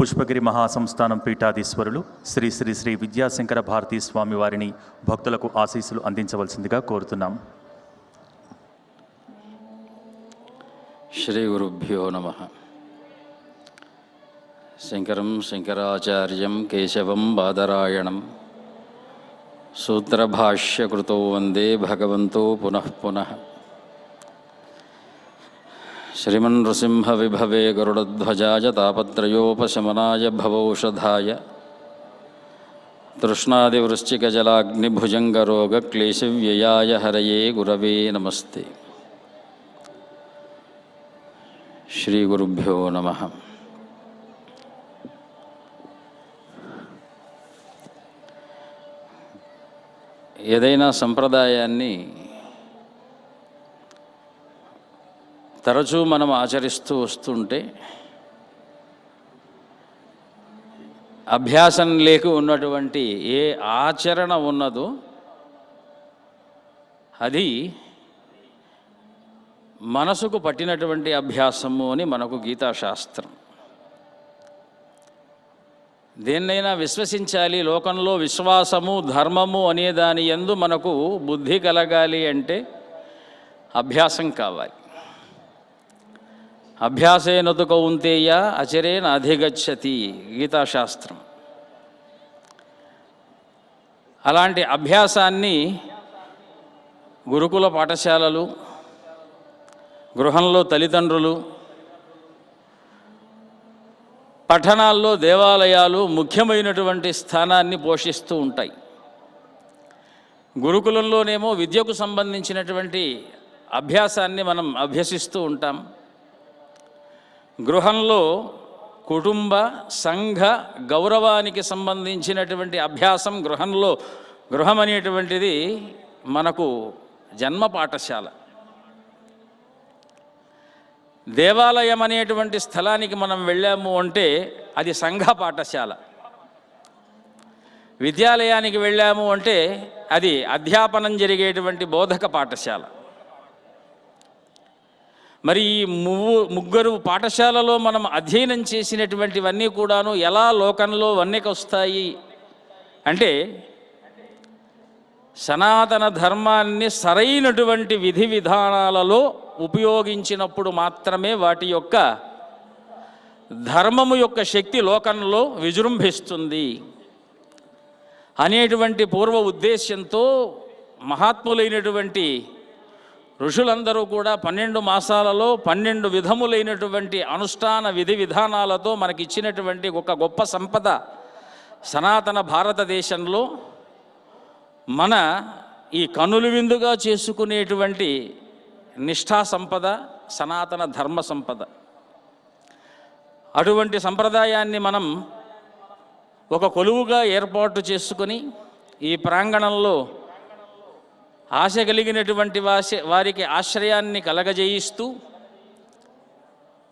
పుష్పగిరి మహాసంస్థానం పీఠాధీశ్వరులు శ్రీ శ్రీ శ్రీ విద్యాశంకర భారతీ స్వామి వారిని భక్తులకు ఆశీస్సులు అందించవలసిందిగా కోరుతున్నాం. శ్రీ గురుభ్యో నమ. శంకరం శంకరాచార్యం కేశవం బాదరాయణం సూత్రభాష్యకృతో వందే భగవంతో పునః పునః. శ్రీమన్ నృసింహ విభవే గరుడధ్వజాయ తాపత్రయోపశమనాయ భవౌషధాయ తృష్ణాదివృశ్చికజలాగ్నిభుజంగరోగక్లేశవ్యయాయ హరయే గురవే నమస్తే శ్రీ గురుభ్యో నమ ఏదైనా సంప్రదాయాన్ని తరచూ మనం ఆచరిస్తూ వస్తుంటే అభ్యాసం లేక ఉన్నటువంటి ఏ ఆచరణ ఉన్నదో అది మనసుకు పట్టినటువంటి అభ్యాసము అని మనకు గీతాశాస్త్రం. దేన్నైనా విశ్వసించాలి లోకంలో విశ్వాసము ధర్మము అనే దాని ఎందు మనకు బుద్ధి కలగాలి అంటే అభ్యాసం కావాలి. అభ్యాసేనతు కౌంతేయ అచరేన అధిగచ్చతి గీతాశాస్త్రం. అలాంటి అభ్యాసాన్ని గురుకుల పాఠశాలలు గృహంలో తల్లిదండ్రులు పఠనాల్లో దేవాలయాలు ముఖ్యమైనటువంటి స్థానాన్ని పోషిస్తూ ఉంటాయి. గురుకులంలోనేమో విద్యకు సంబంధించినటువంటి అభ్యాసాన్ని మనం అభ్యసిస్తూ ఉంటాం. గృహంలో కుటుంబ సంఘ గౌరవానికి సంబంధించినటువంటి అభ్యాసం గృహంలో గృహం అనేటువంటిది మనకు జన్మ పాఠశాల. దేవాలయం అనేటువంటి స్థలానికి మనం వెళ్ళాము అంటే అది సంఘ పాఠశాల. విద్యాలయానికి వెళ్ళాము అంటే అది అధ్యాపనం జరిగేటువంటి బోధక పాఠశాల. మరి ఈ ముగ్గురు పాఠశాలలో మనం అధ్యయనం చేసినటువంటివన్నీ కూడాను ఎలా లోకంలో వన్నెకొస్తాయి? అంటే సనాతన ధర్మాన్ని సరైనటువంటి విధి విధానాలలో ఉపయోగించినప్పుడు మాత్రమే వాటి యొక్క ధర్మము యొక్క శక్తి లోకంలో విజృంభిస్తుంది. అనేటువంటి పూర్వ ఉద్దేశ్యంతో మహాత్ములైనటువంటి ఋషులందరూ కూడా పన్నెండు మాసాలలో పన్నెండు విధములైనటువంటి అనుష్ఠాన విధి విధానాలతో మనకిచ్చినటువంటి ఒక గొప్ప సంపద సనాతన భారతదేశంలో మన ఈ కనులు విందుగా చేసుకునేటువంటి నిష్ఠా సంపద సనాతన ధర్మ సంపద. అటువంటి సంప్రదాయాన్ని మనం ఒక కొలువుగా ఏర్పాటు చేసుకొని ఈ ప్రాంగణంలో ఆశ కలిగినటువంటి వాస వారికి ఆశ్రయాన్ని కలగజేయిస్తూ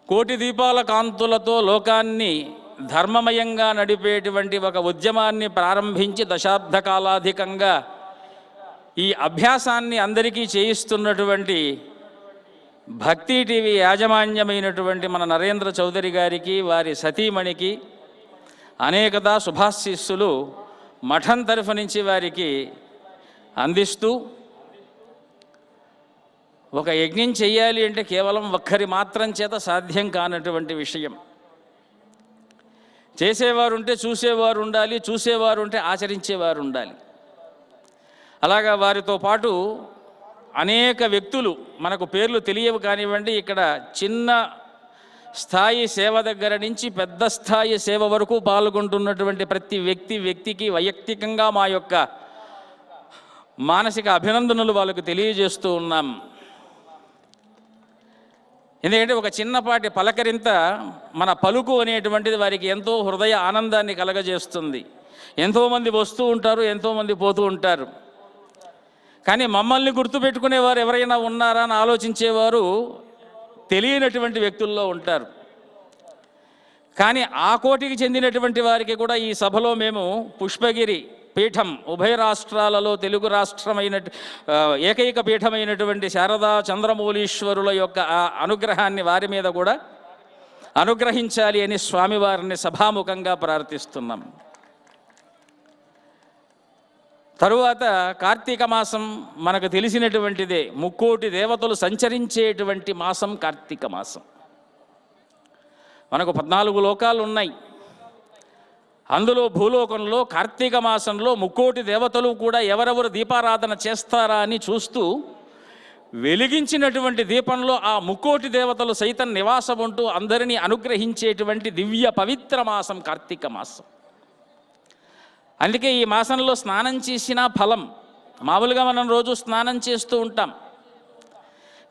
కోటి దీపాల కాంతులతో లోకాన్ని ధర్మమయంగా నడిపేటువంటి ఒక ఉద్యమాన్ని ప్రారంభించి దశాబ్ద కాలాధికంగా ఈ అభ్యాసాన్ని అందరికీ చేయిస్తున్నటువంటి భక్తి టీవీ యాజమాన్యమైనటువంటి మన నరేంద్ర చౌదరి గారికి వారి సతీమణికి అనేకదా శుభాశీస్సులు మఠం తరఫు నుంచి వారికి అందిస్తూ ఒక యజ్ఞం చేయాలి అంటే కేవలం ఒక్కరి మాత్రం చేత సాధ్యం కానటువంటి విషయం. చేసేవారు ఉంటే చూసేవారు ఉండాలి చూసేవారు ఉంటే ఆచరించేవారు ఉండాలి అలాగా వారితో పాటు అనేక వ్యక్తులు మనకు పేర్లు తెలియవు కానివ్వండి ఇక్కడ చిన్న స్థాయి సేవ దగ్గర నుంచి పెద్ద స్థాయి సేవ వరకు పాల్గొంటున్నటువంటి ప్రతి వ్యక్తి వ్యక్తికి వైయక్తికంగా మా యొక్క మానసిక అభినందనలు వాళ్ళకు తెలియజేస్తూ ఉన్నాం. ఎందుకంటే ఒక చిన్నపాటి పలకరింత మన పలుకు అనేటువంటిది వారికి ఎంతో హృదయ ఆనందాన్ని కలగజేస్తుంది. ఎంతోమంది వస్తూ ఉంటారు ఎంతోమంది పోతూ ఉంటారు. కానీ మమ్మల్ని గుర్తుపెట్టుకునేవారు ఎవరైనా ఉన్నారా అని ఆలోచించేవారు తెలియనటువంటి వ్యక్తుల్లో ఉంటారు. కానీ ఆ కోటికి చెందినటువంటి వారికి కూడా ఈ సభలో మేము పుష్పగిరి పీఠం ఉభయ రాష్ట్రాలలో తెలుగు రాష్ట్రమైన ఏకైక పీఠమైనటువంటి శారదా చంద్రమౌళీశ్వరుల యొక్క ఆ అనుగ్రహాన్ని వారి మీద కూడా అనుగ్రహించాలి అని స్వామివారిని సభాముఖంగా ప్రార్థిస్తున్నాం. తరువాత కార్తీక మాసం మనకు తెలిసినటువంటిదే ముక్కోటి దేవతలు సంచరించేటువంటి మాసం కార్తీక మాసం. మనకు పద్నాలుగు లోకాలు ఉన్నాయి అందులో భూలోకంలో కార్తీక మాసంలో ముక్కోటి దేవతలు కూడా ఎవరెవరు దీపారాధన చేస్తారా అని చూస్తూ వెలిగించినటువంటి దీపంలో ఆ ముక్కోటి దేవతలు సైతం నివాసం ఉంటూ అందరినీ అనుగ్రహించేటువంటి దివ్య పవిత్ర మాసం కార్తీక మాసం. అందుకే ఈ మాసంలో స్నానం చేసిన ఫలం. మామూలుగా మనం రోజు స్నానం చేస్తూ ఉంటాం.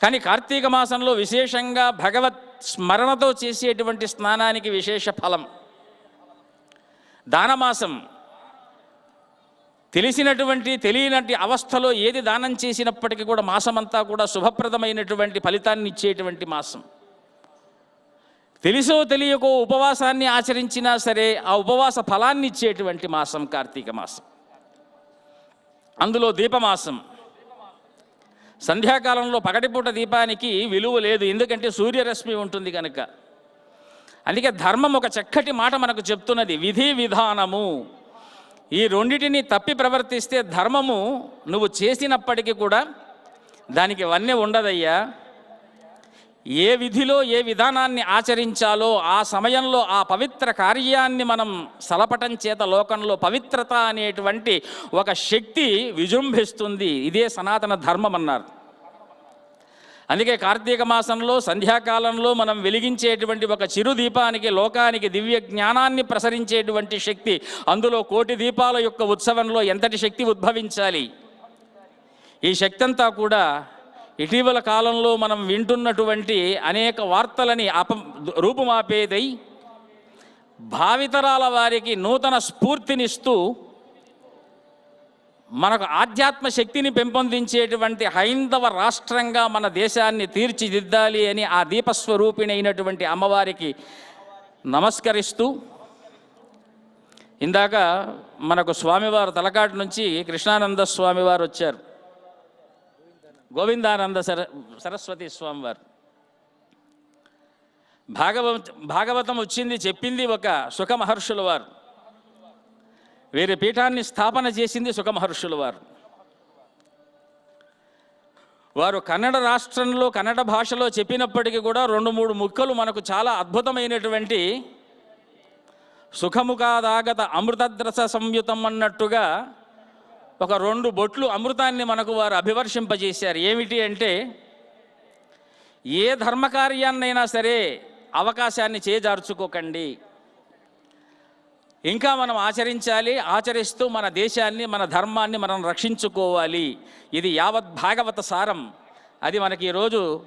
కానీ కార్తీక మాసంలో విశేషంగా భగవత్ స్మరణతో చేసేటువంటి స్నానానికి విశేష ఫలం. దానమాసం. తెలిసినటువంటి తెలియనటువంటి అవస్థలో ఏది దానం చేసినప్పటికీ కూడా మాసమంతా కూడా శుభప్రదమైనటువంటి ఫలితాన్ని ఇచ్చేటువంటి మాసం. తెలుసో తెలియకో ఉపవాసాన్ని ఆచరించినా సరే ఆ ఉపవాస ఫలాన్ని ఇచ్చేటువంటి మాసం కార్తీక మాసం. అందులో దీపమాసం. సంధ్యాకాలంలో పగటిపూట దీపానికి విలువ లేదు ఎందుకంటే సూర్యరశ్మి ఉంటుంది కనుక అందుకే ధర్మం ఒక చక్కటి మాట మనకు చెప్తున్నది విధి విధానము. ఈ రెండిటిని తప్పి ప్రవర్తిస్తే ధర్మము నువ్వు చేసినప్పటికీ కూడా దానికి వన్నె ఉండదయ్యా. ఏ విధిలో ఏ విధానాన్ని ఆచరించాలో ఆ సమయంలో ఆ పవిత్ర కార్యాన్ని మనం సలపటం చేత లోకంలో పవిత్రత అనేటువంటి ఒక శక్తి విజృంభిస్తుంది. ఇదే సనాతన ధర్మం అన్నారు. అందుకే కార్తీక మాసంలో సంధ్యాకాలంలో మనం వెలిగించేటువంటి ఒక చిరు దీపానికి లోకానికి దివ్య జ్ఞానాన్ని ప్రసరించేటువంటి శక్తి అందులో కోటి దీపాల యొక్క ఉత్సవంలో ఎంతటి శక్తి ఉద్భవించాలి? ఈ శక్తి అంతా కూడా ఇటీవల కాలంలో మనం వింటున్నటువంటి అనేక వార్తలని అప రూపుమాపేదై భావితరాల వారికి నూతన స్ఫూర్తినిస్తూ మనకు ఆధ్యాత్మ శక్తిని పెంపొందించేటువంటి హైందవ రాష్ట్రంగా మన దేశాన్ని తీర్చిదిద్దాలి అని ఆ దీపస్వరూపిణి అయినటువంటి అమ్మవారికి నమస్కరిస్తూ ఇందాక మనకు స్వామివారు తలకాటు నుంచి కృష్ణానంద స్వామివారు వచ్చారు. గోవిందానంద సర సరస్వతి స్వామివారు. భాగవ భాగవతం వచ్చింది చెప్పింది ఒక సుఖమహర్షుల వారు. వీరి పీఠాన్ని స్థాపన చేసింది సుఖమహర్షుల వారు. వారు కన్నడ రాష్ట్రంలో కన్నడ భాషలో చెప్పినప్పటికీ కూడా రెండు మూడు ముక్కలు మనకు చాలా అద్భుతమైనటువంటి సుఖముఖాదాగత అమృతద్రస సంయుతం అన్నట్టుగా ఒక రెండు బొట్లు అమృతాన్ని మనకు వారు అభివర్షింపజేశారు. ఏమిటి అంటే ఏ ధర్మకార్యాన్నైనా సరే అవకాశాన్ని చేజార్చుకోకండి. ఇంకా మనం ఆచరించాలి ఆచరిస్తూ మన దేశాన్ని మన ధర్మాన్ని మనం రక్షించుకోవాలి. ఇది యావత్ భాగవత సారం. అది మనకి ఈరోజు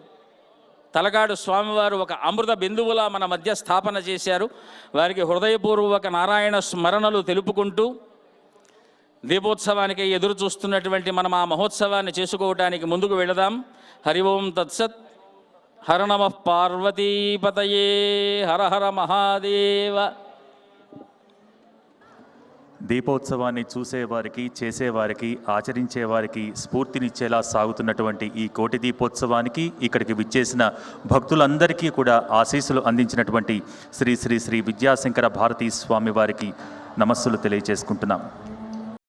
తలగాడు స్వామివారు ఒక అమృత బిందువులా మన మధ్య స్థాపన చేశారు. వారికి హృదయపూర్వక నారాయణ స్మరణలు తెలుపుకుంటూ దీపోత్సవానికి ఎదురు చూస్తున్నటువంటి మనం ఆ మహోత్సవాన్ని చేసుకోవడానికి ముందుకు వెళదాం. హరి ఓం తత్సత్. హర నమ పార్వతీపతయే. హర హర మహాదేవ. దీపోత్సవాన్ని చూసేవారికి చేసేవారికి ఆచరించేవారికి స్ఫూర్తినిచ్చేలా సాగుతున్నటువంటి ఈ కోటి దీపోత్సవానికి ఇక్కడికి విచ్చేసిన భక్తులందరికీ కూడా ఆశీస్సులు అందించినటువంటి శ్రీ శ్రీ శ్రీ విద్యాశంకర భారతీ స్వామి వారికి నమస్సులు తెలియజేసుకుంటున్నాం.